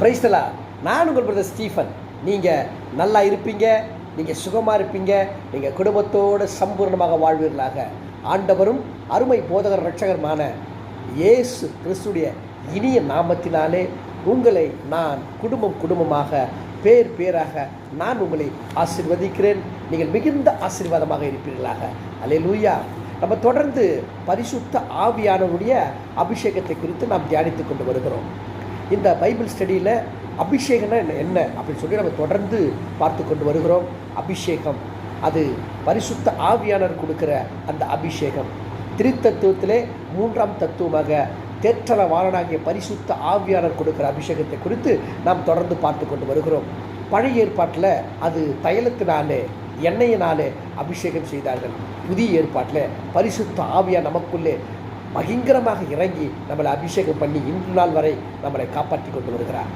பிரைஸ்தலா நான் உங்கள் brother Stephen நீங்கள் நல்லா இருப்பீங்க நீங்கள் சுகமாக இருப்பீங்க நீங்கள் குடும்பத்தோடு சம்பூர்ணமாக வாழ்வீர்களாக. ஆண்டவரும் அருமை போதகர் ரட்சகருமான இயேசு கிறிஸ்துடைய இனிய நாமத்தினாலே உங்களை நான் குடும்பம் குடும்பமாக பேர் பேராக நான் உங்களை ஆசிர்வதிக்கிறேன். நீங்கள் மிகுந்த ஆசீர்வாதமாக இருப்பீர்களாக. அல்லேலூயா நம்ம தொடர்ந்து பரிசுத்த ஆவியானவருடைய அபிஷேகத்தை குறித்து நாம் தியானித்து கொண்டு வருகிறோம். இந்த பைபிள் ஸ்டடியில் அபிஷேகம்னா என்ன? என்ன? அப்படின்னு சொல்லி நம்ம தொடர்ந்து பார்த்து கொண்டு வருகிறோம். அபிஷேகம். அது பரிசுத்த ஆவியானர் கொடுக்குற அந்த அபிஷேகம். திருத்தத்துவத்திலே மூன்றாம் தத்துவமாக தேற்றல வாழனாகிய பரிசுத்த ஆவியாளர் கொடுக்கிற அபிஷேகத்தை குறித்து நாம் தொடர்ந்து பார்த்து கொண்டு வருகிறோம். பழைய ஏற்பாட்டில் அது தைலத்தினாலே எண்ணெயினாலே அபிஷேகம் செய்தார்கள். புதிய ஏற்பாட்டில் பரிசுத்த ஆவியா நமக்குள்ளே பயங்கரமாக இறங்கி நம்மளை அபிஷேகம் பண்ணி இன்று நாள் வரை நம்மளை காப்பாற்றி கொண்டு வருகிறார்.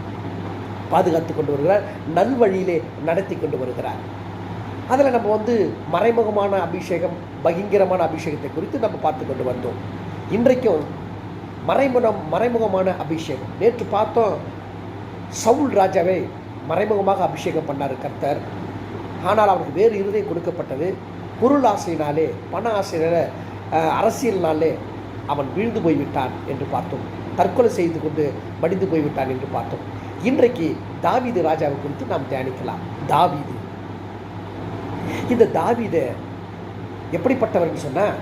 பாதுகாத்து கொண்டு வருகிறார். நல்வழியிலே நடத்தி கொண்டு வருகிறார். அதில் நம்ம வந்து மறைமுகமான அபிஷேகம் பகிங்கரமான அபிஷேகத்தை குறித்து நம்ம பார்த்து கொண்டு வந்தோம். இன்றைக்கும் மறைமுகம் மறைமுகமான அபிஷேகம். நேற்று பார்த்தோம் சவுல் ராஜாவை மறைமுகமாக அபிஷேகம் பண்ணார் கர்த்தர். ஆனால் அவருக்கு வேறு இருதயம் கொடுக்கப்பட்டது. பொருள் ஆசையினாலே பண ஆசையினால அரசியல்னாலே அவன் வீழ்ந்து போய்விட்டான் என்று பார்த்தோம். தற்கொலை செய்து கொண்டு மடிந்து போய்விட்டான் என்று பார்த்தோம். இன்றைக்கு தாவீது ராஜாவை குறித்து நாம் தியானிக்கலாம். தாவீது. இந்த தாவீது எப்படிப்பட்டவர்னு சொன்னால்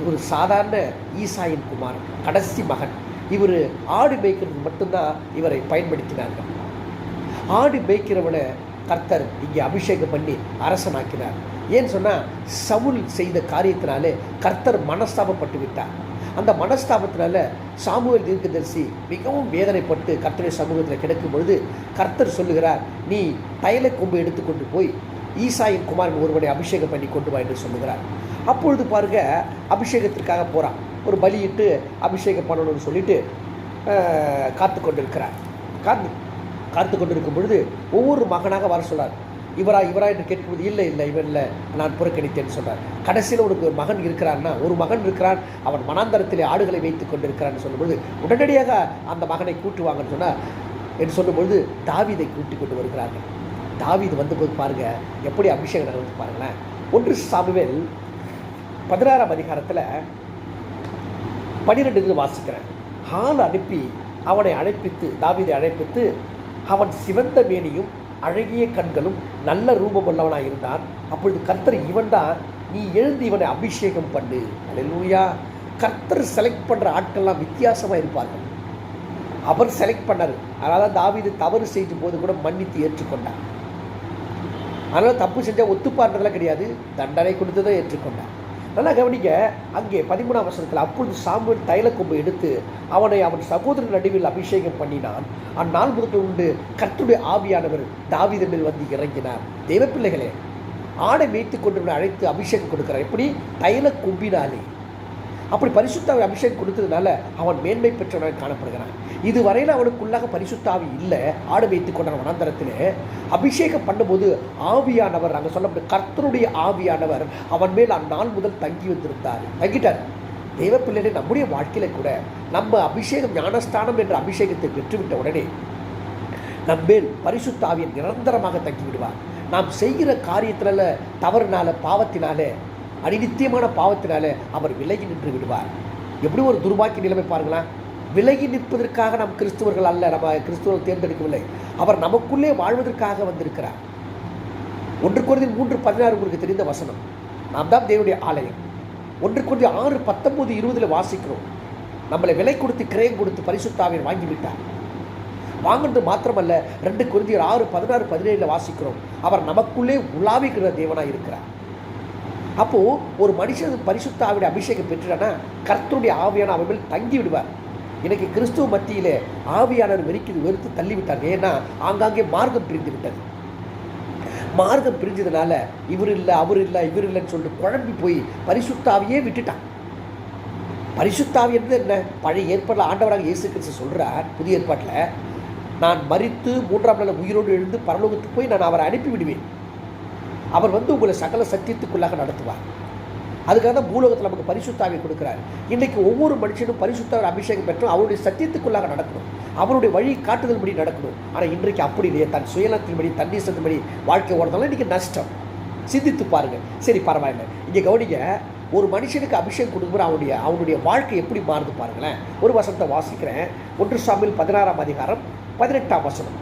இவர் சாதாரண ஈசாயின் குமார் கடைசி மகன். இவர் ஆடு மேய்க்கிறது மட்டும்தான் இவரை பயன்படுத்தினார்கள். ஆடு மேய்க்கிறவனை கர்த்தர் இங்கே அபிஷேகம் பண்ணி அரசனாக்கினார். ஏன்னு சொன்னால் சவுல் செய்த காரியத்தினாலே கர்த்தர் மனஸ்தாபப்பட்டு விட்டார். அந்த மனஸ்தாபத்தினால சாமுவேல் தீர்க்கதரிசி மிகவும் வேதனைப்பட்டு கர்த்தரை சமூகத்தில் கிடக்கும் பொழுது கர்த்தர் சொல்லுகிறார் நீ தைல கொம்பு எடுத்துக்கொண்டு போய் ஈசாயின் குமாரன் ஒருவனை அபிஷேகம் பண்ணி கொண்டு வா என்று சொல்லுகிறார். அப்பொழுது பாருங்க அபிஷேகத்திற்காக போகிறான் ஒரு பலியிட்டு அபிஷேகம் பண்ணணும்னு சொல்லிட்டு காத்து கொண்டிருக்கிறார். காத்து காத்து கொண்டிருக்கும் பொழுது ஒவ்வொரு மகனாக வர சொன்னார் இவரா இவரா என்று கேட்கும்போது இல்லை இல்லை இவன் இல்லை நான் புறக்கணித்தேன்னு சொன்னார். கடைசியில் உனக்கு ஒரு மகன் இருக்கிறான்னா ஒரு மகன் இருக்கிறான் அவன் மனாந்தரத்திலே ஆடுகளை வைத்துக் கொண்டிருக்கிறான்னு சொல்லும்பொழுது உடனடியாக அந்த மகனை கூட்டுவாங்கன்னு சொன்னால் என்று சொல்லும்பொழுது தாவீதை கூட்டி கொண்டு வருகிறார்கள். தாவீது வந்தபோது பாருங்க எப்படி அபிஷேகம் நடந்து பாருங்களேன். ஒன்று சாமுவேல் பதினாறாம் அதிகாரத்தில் பன்னிரெண்டு வாசிக்கிறேன். ஆள் அனுப்பி அவனை அழைப்பித்து தாவீதை அழைப்பித்து அவன் சிவந்த மேனியும் அழகிய கண்களும் நல்ல ரூபமுள்ளவனாக இருந்தான். அப்பொழுது கர்த்தர் இவன்தான் நீ எழுந்து இவனை அபிஷேகம் பண்ணு. அல்லேலூயா கர்த்தர் செலக்ட் பண்ணுற ஆட்கள்லாம் வித்தியாசமாக இருப்பார்கள். அவர் செலக்ட் பண்ணார். அதனால் தாவிது தவறு செய்த போது கூட மன்னித்து ஏற்றுக்கொண்டார். அதனால் தப்பு செஞ்சால் ஒத்துப்பான்றதெல்லாம் கிடையாது. தண்டனை கொடுத்ததை ஏற்றுக்கொண்டார். நல்லா கவனிக்க அங்கே பதிமூணாம் வருஷத்தில் அப்பொழுது சாமுவேல் தைலக்கொம்பு எடுத்து அவனை அவன் சகோதரன் நடுவில் அபிஷேகம் பண்ணினான். அந்நாள் முதல் உண்டு கர்த்துடைய ஆவியானவர் தாவீது மேல் வந்து இறங்கினார். தெய்வ பிள்ளைகளே ஆடை மேய்த்து கொண்டு அழைத்து அபிஷேகம் கொடுக்கிறார். எப்படி? தைல கொம்பினாலே அப்படி பரிசுத்தாவை அபிஷேகம் கொடுத்ததுனால அவன் மேன்மை பெற்றவனாக காணப்படுகிறான். இதுவரையில் அவனுக்குள்ளாக பரிசுத்தாவி இல்லை. ஆடு வைத்து கொண்ட வனாந்தரத்தில். அபிஷேகம் பண்ணும்போது ஆவியானவர் அங்கே சொல்லப்பட்ட கர்த்தருடைய ஆவியானவர் அவன் மேல் அந்நாள் முதல் தங்கி வந்திருந்தார். தங்கிட்டார். தெய்வ பிள்ளைகளை நம்முடைய வாழ்க்கையில் கூட நம்ம அபிஷேகம் ஞானஸ்தானம் என்ற அபிஷேகத்தை பெற்றுவிட்ட உடனே நம்மேல் பரிசுத்தாவியன் நிரந்தரமாக தங்கி விடுவார் நாம் செய்கிற காரியத்தினால தவறுனால பாவத்தினால அனித்தியமான பாவத்தினால அவர் விலகி நின்று விடுவார். எப்படி ஒரு துர்பாக்கிய நிலைமை பாருங்களேன். விலகி நிற்பதற்காக நாம் கிறிஸ்துவர்கள் அல்ல நம்ம கிறிஸ்துவர்கள் தேர்ந்தெடுக்கவில்லை. அவர் நமக்குள்ளே வாழ்வதற்காக வந்திருக்கிறார். ஒன்று குறைந்த மூன்று பதினாறு உங்களுக்கு தெரிந்த வசனம். நாம் தான் தேவனுடைய ஆலயம். ஒன்று குறைந்த ஆறு பத்தொன்பது இருபதில் வாசிக்கிறோம். நம்மளை விலை கொடுத்து கிரயம் கொடுத்து பரிசுத்தாவியர் வாங்கிவிட்டார் வாங்கினது மாத்திரமல்ல ரெண்டு குருந்தியர் ஆறு பதினாறு பதினேழில் வாசிக்கிறோம். அவர் நமக்குள்ளே உலாவிக்கிற தேவனாக இருக்கிறார். அப்போது ஒரு மனுஷன் பரிசுத்தாவிட அபிஷேகம் பெற்றுட்டானா கர்த்தருடைய ஆவியான அவன் மேல் தங்கி விடுவார். எனக்கு கிறிஸ்துவ மத்தியில் ஆவியானவர் வெறிக்கு வெறுத்து தள்ளிவிட்டாங்க ஏன்னா ஆங்காங்கே மார்க்கம் பிரிந்து விட்டது. மார்க்கம் பிரிஞ்சதுனால இவர் இல்லை அவர் இல்லை இவர் இல்லைன்னு சொல்லிட்டு குழம்பி போய் பரிசுத்தாவியே விட்டுட்டான். பரிசுத்தாவி என்பது என்ன? பழைய ஏற்பாட்டில் ஆண்டவராக இயேசு கிறிஸ்து சொல்கிறார் புதிய ஏற்பாட்டில் நான் மறித்து மூன்றாம் நாள் உயிரோடு எழுந்து பரலோகத்துக்கு போய் நான் அவரை அனுப்பி விடுவேன் அவர் வந்து உங்களை சகல சத்தியத்துக்குள்ளாக நடத்துவார். அதுக்காக தான் பூலோகத்தில் நமக்கு பரிசுத்தாவை கொடுக்குறாரு. இன்றைக்கி ஒவ்வொரு மனுஷனும் பரிசுத்தாவின் அபிஷேகம் பெற்றும் அவருடைய சத்தியத்துக்குள்ளாக நடக்கணும். அவருடைய வழி காட்டுதல் படி நடக்கணும். ஆனால் இன்றைக்கு அப்படி இல்லையே. தன் சுயநலத்தின்படி தன்னீசத்தின்படி வாழ்க்கை ஓடுறதால இன்றைக்கி நஷ்டம். சிந்தித்து பாருங்கள் சரி பரவாயில்ல. இங்கே கவனிங்க. ஒரு மனுஷனுக்கு அபிஷேகம் கொடுக்கும்போது அவனுடைய அவனுடைய வாழ்க்கை எப்படி மாறுது பாருங்களேன். ஒரு வசனத்தை வாசிக்கிறேன். ஒன்று சாமியில் பதினாறாம் அதிகாரம் பதினெட்டாம் வசனம்.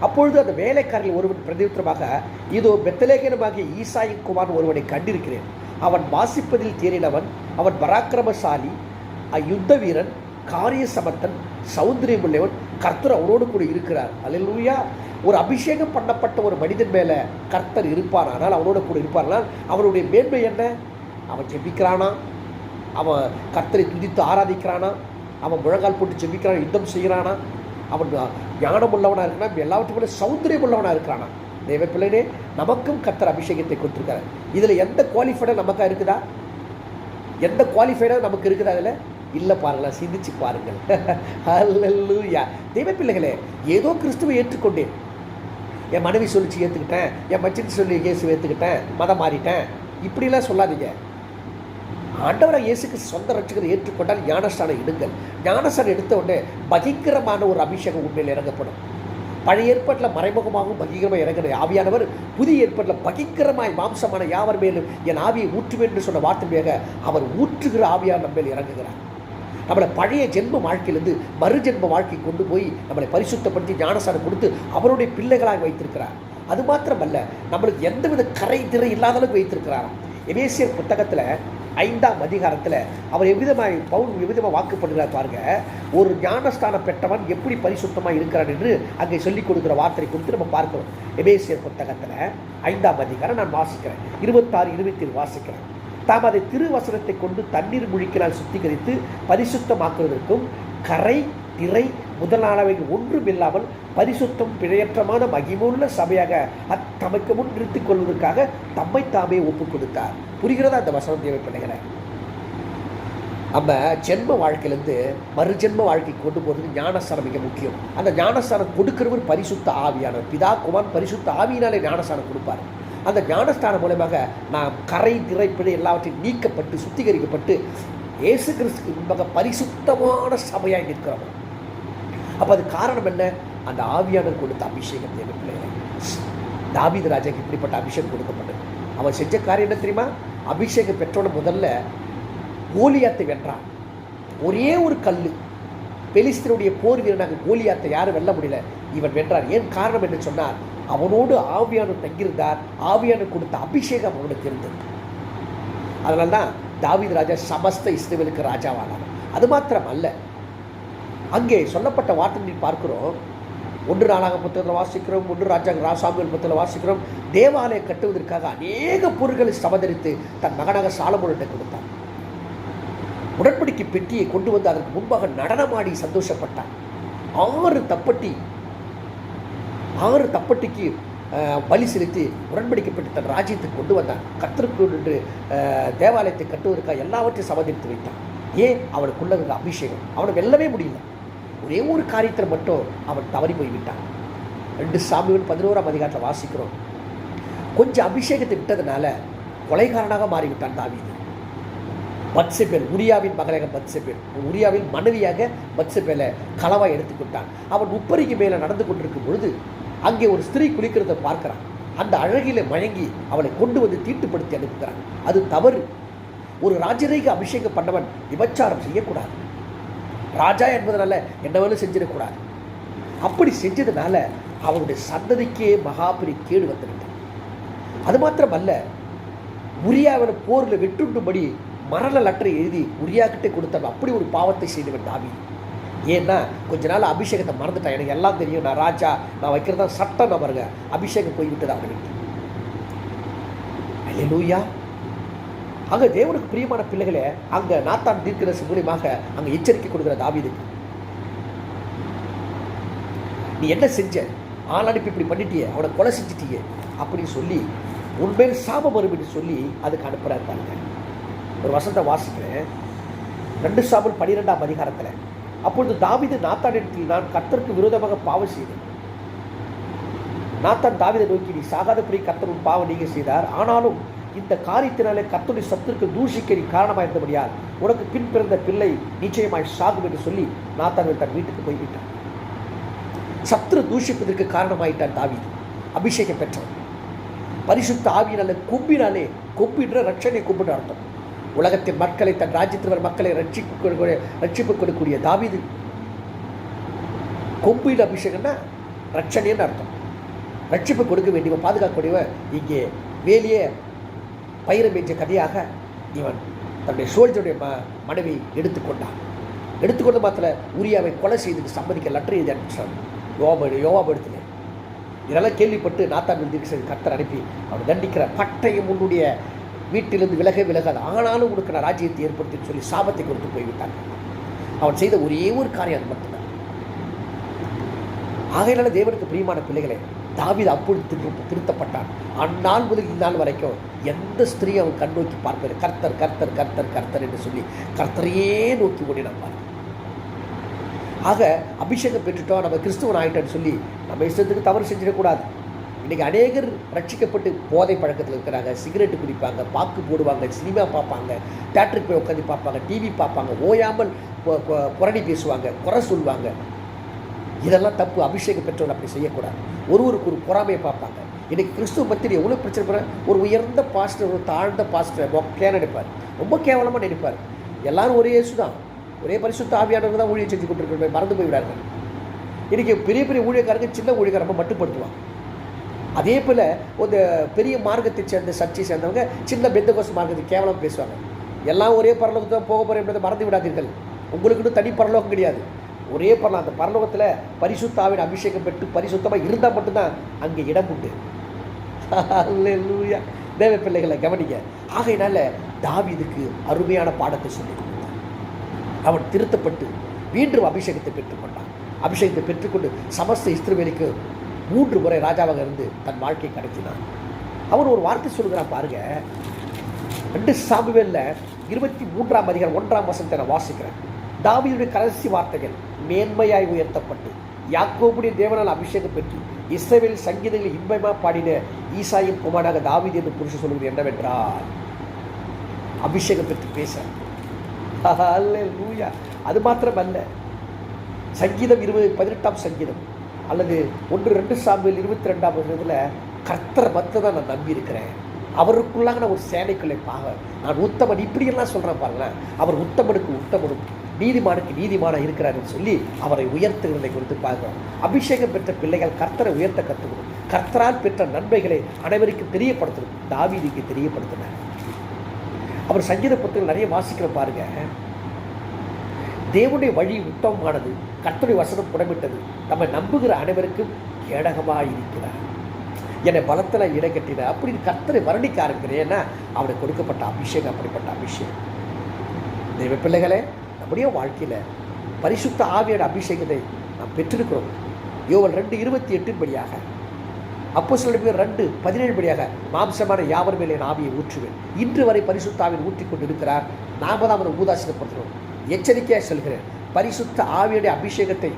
அப்பொழுது அந்த வேலைக்காரில் ஒருவன் பிரதியுத்தரமாக இதோ பெத்தலேகனமாகிய ஈசாயின் குமார் ஒருவனை கண்டிருக்கிறேன். அவன் வாசிப்பதில் தேறினவன் அவன் பராக்கிரமசாலி யுத்த வீரன் காரிய சமத்தன் சௌந்தரியம் உள்ளவன் கர்த்தர் அவரோடு கூட இருக்கிறார். அல்லேலூயா! ஒரு அபிஷேகம் பண்ணப்பட்ட ஒரு மனிதன் மேலே கர்த்தர் இருப்பார். ஆனால் அவனோட கூட இருப்பார்னால் அவனுடைய மேன்மை என்ன? அவன் ஜெபிக்கிறானா? அவன் கர்த்தரை துதித்து ஆராதிக்கிறானா? அவன் முழங்கால் போட்டு ஜெபிக்கிறான்? யுத்தம் செய்கிறானா? அவன் ஞானம் உள்ளவனாக இருக்கிறான் எல்லாவற்றையும் சௌந்தரியம் உள்ளவனாக இருக்கிறானா? தேவ பிள்ளைனே நமக்கும் கத்தர் அபிஷேகத்தை கொடுத்துருக்காரு இதில் எந்த குவாலிஃபைடாக நமக்காக இருக்குதா? எந்த குவாலிஃபைடாக நமக்கு இருக்குதா அதில் இல்லை பாருங்களேன் சிந்திச்சு பாருங்கள். அல்லூயா தெய்வ பிள்ளைகளே ஏதோ கிறிஸ்துவை ஏற்றுக்கொண்டேன். என் மனைவி சொல்லிச்சு ஏற்றுக்கிட்டேன் என் மச்சின் சொல்லி இயேசு ஏற்றுக்கிட்டேன் மதம் மாறிட்டேன். இப்படிலாம் சொல்லாதீங்க. ஆண்டவராக இயேசுக்கு சொந்த ரட்சிகரை ஏற்றுக்கொண்டால் ஞானஸ்தானம் எடுங்கள் ஞானஸ்தானம் எடுத்த உடனே பகிங்கரமான ஒரு அபிஷேகம் உண்மையில் இறங்கப்படும். பழைய ஏற்பாட்டில் மறைமுகமாகவும் பகிங்கரமாக இறங்கின ஆவியானவர் புதிய ஏற்பாட்டில் பகிங்கரமாய் மாம்சமான யாவர் மேலும் என் ஆவியை ஊற்றுவேன் என்று சொன்ன வார்த்தையாக அவர் ஊற்றுகிற ஆவியார் நம்ம மேல் இறங்குகிறார். நம்மளை பழைய ஜென்ம வாழ்க்கையிலிருந்து மறுஜென்ம வாழ்க்கை கொண்டு போய் நம்மளை பரிசுத்தப்படுத்தி ஞானசாரம் கொடுத்து அவருடைய பிள்ளைகளாக வைத்திருக்கிறார். அது மாத்திரமல்ல நம்மளுக்கு எந்தவித கரை திரை இல்லாத அளவுக்கு வைத்திருக்கிறாராம். எபேசியர் புத்தகத்தில் ஐந்தாம் அதிகாரத்தில் அவர் எவ்விதமாக பவுல் எவ்விதமாக வாக்குப்படுகிறார் பாருங்க. ஒரு ஞானஸ்தானம் பெற்றவன் எப்படி பரிசுத்தமாக இருக்கிறான் என்று அங்கே சொல்லிக் கொடுக்குற வார்த்தை குறித்து நம்ம பார்க்கிறோம். எபேசியர் புத்தகத்தில் ஐந்தாம் அதிகாரம் நான் வாசிக்கிறேன். இருபத்தாறு இருபத்தி வாசிக்கிறேன். தாம் அதை திருவசனத்தை கொண்டு தண்ணீர் முழிக்கினால் சுத்திகரித்து பரிசுத்தமாக்குவதற்கும் கரை திரை முதலானவைகள் ஒன்றும் இல்லாமல் பரிசுத்தம் பிழையற்றமான மகிமுள்ள சபையாக அத்தமைக்கு முன் நிறுத்திக் கொள்வதற்காக தம்மை தாமே ஒப்புக் கொடுத்தார் புரிகிறதா அந்த வசனம் தேவை நம்ம ஜென்ம வாழ்க்கையிலேருந்து மறுஜென்ம வாழ்க்கைக்கு கொண்டு போகிறது ஞானஸ்தானம் மிக முக்கியம். அந்த ஞானஸ்தானம் கொடுக்கிறவர் பரிசுத்த ஆவியானவர். பிதா குமார் பரிசுத்த ஆவியினாலே ஞானஸ்தானம் கொடுப்பார். அந்த ஞானஸ்தானம் மூலமாக நாம் கரை திரைப்பிழை எல்லாவற்றையும் நீக்கப்பட்டு சுத்திகரிக்கப்பட்டு இயேசு கிறிஸ்துக்கு முன்பாக பரிசுத்தமான சபையாய் நிற்கிறோம். அப்போ அது காரணம் என்ன? அந்த ஆவியானவர் கொடுத்த அபிஷேகம் தேவை பிள்ளைகளை. தாவீது ராஜாக்கு இப்படிப்பட்ட அபிஷேகம் கொடுக்கப்பட்டது. அவன் செஞ்ச காரியம் என்ன தெரியுமா? அபிஷேகம் பெற்றோட முதல்ல கோலியாத்தை வென்றான். ஒரே ஒரு கல் பெலிஸ்தனுடைய போர் வீரனாக கோலியாத்தை யாரும் வெல்ல முடியல. இவன் வென்றார் ஏன் காரணம் என்று சொன்னார் அவனோடு ஆவியானவர் தங்கியிருந்தார். ஆவியானவர் கொடுத்த அபிஷேகம் அவனுக்கு இருந்தது அதனால தான் தாவித் ராஜா சமஸ்த இஸ்ரேலுக்கு ராஜாவானார். அது மாத்திரம் அல்ல. அங்கே சொல்லப்பட்ட வார்த்தை பார்க்கிறோம் ஒன்று நாளாக புத்தகத்தில் வாசிக்கிறோம் ஒன்று ராஜாங்க ராசாமியல் புத்தகத்தில் வாசிக்கிறோம். தேவாலயம் கட்டுவதற்காக அநேக பொருட்களை சமதரித்து தன் மகனாக சாலமோனிட்ட கொடுத்தார் உடன்படிக்கை பெட்டியை கொண்டு வந்து அதற்கு முன்பாக நடனமாடி சந்தோஷப்பட்டார் ஆறு தப்பட்டி ஆறு தப்பட்டிக்கு பலி செலுத்தி உடன்படிக்கப்பட்டு தன் ராஜ்யத்துக்கு கொண்டு வந்தான். கத்திற்கு நின்று தேவாலயத்தை கட்டுவதற்காக எல்லாவற்றையும் சமதித்து வைத்தான். ஏன்? அவனுக்குள்ள அபிஷேகம். அவனை வெல்லவே முடியல. ஒரே ஒரு காரியத்தில் மட்டும் அவன் தவறி போய்விட்டான். ரெண்டு சாமிகள் பதினோராம் அதிகாரத்தில் வாசிக்கிறோம். கொஞ்சம் அபிஷேகத்தை விட்டதுனால கொலைகாரனாக மாறிவிட்டான் தாவீது. பத்சபேல் உரியாவின் மகளாக பத்சபேல் உரியாவின் மனைவியாக பத்சபேலை களவாக எடுத்துக்கொண்டான் அவன் உப்பரிக்கு மேலே நடந்து கொண்டிருக்கும் பொழுது அங்கே ஒரு ஸ்திரீ குளிக்கிறதை பார்க்கிறான். அந்த அழகில மயங்கி அவளை கொண்டு வந்து தீட்டுப்படுத்தி அனுப்புகிறான். அது தவறு. ஒரு ராஜரீக அபிஷேகம் பண்ணவன் விபச்சாரம் செய்யக்கூடாது. ராஜா என்பதனால என்ன செஞ்சிடக்கூடாது. அப்படி செஞ்சதுனால அவனுடைய சந்ததிக்கே மகாபெரிய கேடு வந்துவிட்டது. அது மாத்திரமல்ல உரியாவின போரில் வெற்றுண்டும்படி மரண லெட்டரை எழுதி உரியாக்கிட்டே கொடுத்தாங்க அப்படி ஒரு பாவத்தை செய்தவன் தாவி ஏன்னா கொஞ்ச நாள் அபிஷேகத்தை மறந்துட்டேன். எனக்கு எல்லாம் தெரியும். நான் ராஜா நான் வைக்கிறதா சட்டம் நான் அபிஷேகம் போய்விட்டது அவனுக்கு. லூயா அங்கே தேவனுக்கு பிரியமான பிள்ளைகளே அங்கே நாத்தான் தீர்க்கதரிசி மூலியமாக அங்கே எச்சரிக்கை கொடுக்குற தாவிதுக்கு நீ என்ன செஞ்ச? ஆள் அனுப்பி இப்படி பண்ணிட்டியே அவனை கொலை செஞ்சிட்டியே அப்படின்னு சொல்லி உண்மையில் சாபம் வரும் என்று சொல்லி அதுக்கு அனுப்புகிறார் பாருங்க. ஒரு வசந்த வாசிக்கிறேன். ரெண்டு சாபம் பனிரெண்டாம் அதிகாரத்தில் அப்பொழுது தாவிது நாத்தானிடத்தில் நான் கத்தருக்கு விரோதமாக பாவம் செய்தேன். நாத்தான் தாவிதை நோக்கி நீ சாகாத கர்த்தர் கத்தரும் பாவம் நீங்கள் செய்தார். ஆனாலும் இந்த காரியத்தினாலே கத்துடைய சத்துருக்கு தூஷிக்க நீ காரணமாக இருந்தபடியால் உனக்கு பின் பிறந்த பிள்ளை நிச்சயமாய் சாகும் என்று சொல்லி நாத்தான் தன் வீட்டுக்கு போய்விட்டான். சத்துரு தூஷிப்பதற்கு காரணமாயிட்டான் தாவீது. அபிஷேகம் பெற்றவன். பரிசுத்த ஆவியினாலே கும்பினாலே கொம்பின்ற ரட்சனை கும்பிட அர்த்தம் உலகத்தின் மக்களை தன் ராஜ்யத்தில் வர மக்களை ரட்சிப்பு ரட்சிப்பு கொடுக்கக்கூடிய தாவீது கொம்பிட அபிஷேகம்னா ரட்சணைன்னு அர்த்தம். ரட்சிப்பு கொடுக்க வேண்டியவன் பாதுகாக்கக்கூடியவன் இங்கே வேலையே பயிர கதையாக இவன் தன்னுடைய சோழ்ஜனுடைய ம மனைவி எடுத்துக்கொண்டான் எடுத்துக்கொண்டு மாத்திர உரியாவை கொலை செய்துக்கு சம்மதிக்க லெட்டர் எழுதி அனுப்பிச்சான் யோபா யோவாப் இதெல்லாம் கேள்விப்பட்டு நாத்தான் தீர்க்கசரி கர்த்தர் அனுப்பி அவன் தண்டிக்கிற பட்டயம் உன்னுடைய வீட்டிலிருந்து விலக விலகாது. ஆனாலும் உனக்கு நான் ராஜ்யத்தை ஏற்படுத்தி சொல்லி சாபத்தை கொடுத்து போய்விட்டாங்க அவன் செய்த ஒரே ஒரு காரியம் அது மட்டும்தான். ஆகையினால தேவனுக்கு பிரியமான பிள்ளைகளே தாவித அப்பொழுது திரு- திருத்தப்பட்டான். அந்நாள் முதல் இந்நாள் வரைக்கும் எந்த ஸ்திரீயும் அவன் கண் நோக்கி பார்ப்பது கர்த்தர் கர்த்தர் கர்த்தர் கர்த்தர் என்று சொல்லி கர்த்தரையே நோக்கி ஓடினான். பாரு ஆக அபிஷேகம் பெற்றுட்டோம். நம்ம கிறிஸ்துவன் ஆகிட்டோன்னு சொல்லி நம்ம இஷ்டத்துக்கு தவறு செஞ்சிடக்கூடாது. இன்றைக்கி அநேகர் ரட்சிக்கப்பட்டு போதை பழக்கத்தில் இருக்கிறாங்க. சிகரெட்டு குடிப்பாங்க பாக்கு போடுவாங்க சினிமா பார்ப்பாங்க தேட்டருக்கு போய் உட்காந்து பார்ப்பாங்க டிவி பார்ப்பாங்க ஓயாமல் புரணி பேசுவாங்க குறை சொல்லுவாங்க. இதெல்லாம் தப்பு அபிஷேகம் பெற்றவர் அப்படி செய்யக்கூடாது. ஒருவருக்கு ஒரு பொறாமையை பார்ப்பாங்க. இன்னைக்கு கிறிஸ்துவ பத்திரி எவ்வளோ பிரச்சனை பண்ண ஒரு உயர்ந்த பாஸ்டர் ஒரு தாழ்ந்த பாஸ்டர் மொக்கையாக நினைப்பார் ரொம்ப கேவலமாக நினைப்பார் எல்லாரும் ஒரே இயேசு தான் ஒரே பரிசுத்த ஆவியானவர் தான் ஊழியர் செஞ்சு கொண்டிருக்கிற மறந்து போய்விடார்கள் இன்றைக்கி பெரிய பெரிய ஊழியக்காரங்க சின்ன ஊழியக்காரங்க ரொம்ப மட்டுப்படுத்துவாங்க. அதே போல் ஒரு பெரிய மார்க்கத்தை சேர்ந்த சர்ச்சை சேர்ந்தவங்க சின்ன பெந்தகோஸ் மார்க்கத்தை கேவலம் பேசுவாங்க. எல்லாம் ஒரே பரலோகத்தை போக போகிற என்பதை மறந்து விடாதீர்கள். உங்களுக்குன்னு தனி பரலோகம் கிடையாது. ஒரே பண்ணலாம் அந்த பரலோகத்தில் பரிசுத்தாவின் அபிஷேகம் பெற்று பரிசுத்தமாக இருந்தால் மட்டும்தான் அங்கே இடம் உண்டு. அல்லேலூயா தேவ பிள்ளைகளை கவனிங்க. ஆகையினால தாவிதுக்கு அருமையான பாடத்தை சொல்லி கொடுத்தான் அவன் திருத்தப்பட்டு மீண்டும் அபிஷேகத்தை பெற்றுக்கொண்டான் அபிஷேகத்தை பெற்றுக்கொண்டு சமஸ்த இஸ்திரவேலிக்கு மூன்று முறை ராஜாவாக இருந்து தன் வாழ்க்கை கடத்தினான் அவன் ஒரு வார்த்தை சொல்கிறான் பாருங்க. ரெண்டு சாமுவேல்ல இருபத்தி மூன்றாம் அதிகாரம் ஒன்றாம் வசனத்தை நான் வாசிக்கிறேன். தாவீதுடைய கடைசி வார்த்தைகள் மேன்மையாய் உயர்த்தப்பட்டு யாக்கோபுடைய தேவனால் அபிஷேகம் பெற்று இஸ்ரவேல் சங்கீதங்களை இன்பமாக பாடின ஈசாயின் குமாராக தாவீது என்று புருஷன் சொல்வது என்னவென்றால் அபிஷேகம் பெற்று பேச. அல்லேலூயா அது மாத்திரமல்ல. சங்கீதம் இருபது பதினெட்டாம் சங்கீதம் அல்லது ஒன்று ரெண்டு சாம்பியில் இருபத்தி ரெண்டாம் வருஷத்தில் கர்த்தர் மத்த தான் நான் நம்பி இருக்கிறேன் அவருக்குள்ளாக நான் ஒரு சேனைக்குள்ளே பாக நான் உத்தமன். இப்படியெல்லாம் சொல்கிறேன் பாருங்களேன். அவர் உத்தமனுக்கு உத்தமனும். நீதிமானுக்கு நீதிமானாக இருக்கிறாருன்னு சொல்லி அவரை உயர்த்துகிறதை குறித்து பார்க்கிறோம். அபிஷேகம் பெற்ற பிள்ளைகள் கர்த்தரை உயர்த்த கற்றுக்கணும் கர்த்தரால் பெற்ற நன்மைகளை அனைவருக்கும் தெரியப்படுத்தணும். தாவீதிக்கு தெரியப்படுத்தினார். அவர் சங்கீத புத்தகம் நிறைய வாசிக்கிற பாருங்க. தேவனுடைய வழி உத்தமமானது. கர்த்தருடைய வசனம் புடமிட்டது. நம்ம நம்புகிற அனைவருக்கும் கேடகமாக இருக்கிறார். என்னை பலத்தில் இடை கட்டின அப்படின்னு கர்த்தரை வர்ணிக்க ஆரம்பிக்கிறேன். ஏன்னா அவனுக்கு கொடுக்கப்பட்ட அபிஷேகம் அப்படிப்பட்ட அபிஷேகம். தெய்வ பிள்ளைகளே நம்முடைய வாழ்க்கையில் பரிசுத்த ஆவியோட அபிஷேகத்தை நாம் பெற்றிருக்கிறோம். யோவல் ரெண்டு இருபத்தி எட்டின் படியாக அப்போ சில பேர் ரெண்டு பதினேழு படியாக மாம்சமான யாவர் மேலே என் ஆவியை ஊற்றுவேன். இன்று வரை பரிசுத்தாவின் ஊற்றி கொண்டு இருக்கிறார் நாம தான் அவரை ஊதாசீனப்படுத்துகிறோம் எச்சரிக்கையாக சொல்கிறேன். பரிசுத்த ஆவியுடைய அபிஷேகத்தை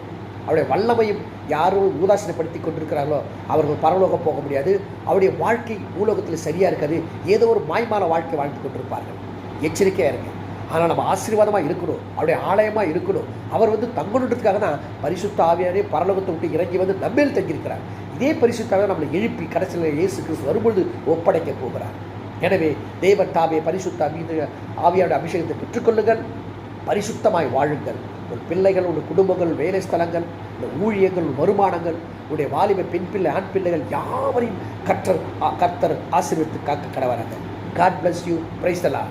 அவருடைய வல்லமையும் யாரும் ஊதாசீனப்படுத்தி கொண்டிருக்கிறார்களோ அவர்கள் பரலோகம் போக முடியாது. அவருடைய வாழ்க்கை பூலோகத்தில் சரியாக இருக்காது. ஏதோ ஒரு மாய்மான வாழ்க்கை வாழ்ந்து கொண்டிருப்பார்கள். எச்சரிக்கையாக இருங்க. ஆனால் நம்ம ஆசீர்வாதமாக இருக்கணும். அவருடைய ஆலயமாக இருக்கணும். அவர் வந்து தங்கணுன்றதுக்காக தான் பரிசுத்த ஆவியாரே பரலோகத்தை விட்டு இறங்கி வந்து நம்மேல் தங்கியிருக்கிறார். இதே பரிசுத்தாவே நம்மளை எழுப்பி கடைசியில் இயேசு கிறிஸ்து வரும்பொழுது ஒப்படைக்க போகிறார். எனவே தேவன் தாவே பரிசுத்த மீது ஆவியாரோட அபிஷேகத்தை பெற்றுக்கொள்ளுங்கள். பரிசுத்தமாய் வாழுங்கள். உங்கள் பிள்ளைகள் உங்கள் குடும்பங்கள் வேலை ஸ்தலங்கள் இந்த ஊழியங்கள் வருமானங்கள் உங்களுடைய வாலிப பெண் பிள்ளை ஆண் பிள்ளைகள் யாவரையும் கற்றர் கர்த்தர் ஆசீர்வித்து காக்க கடவராங்க காட் பிளஸ் யூ பிரைஸ் தலா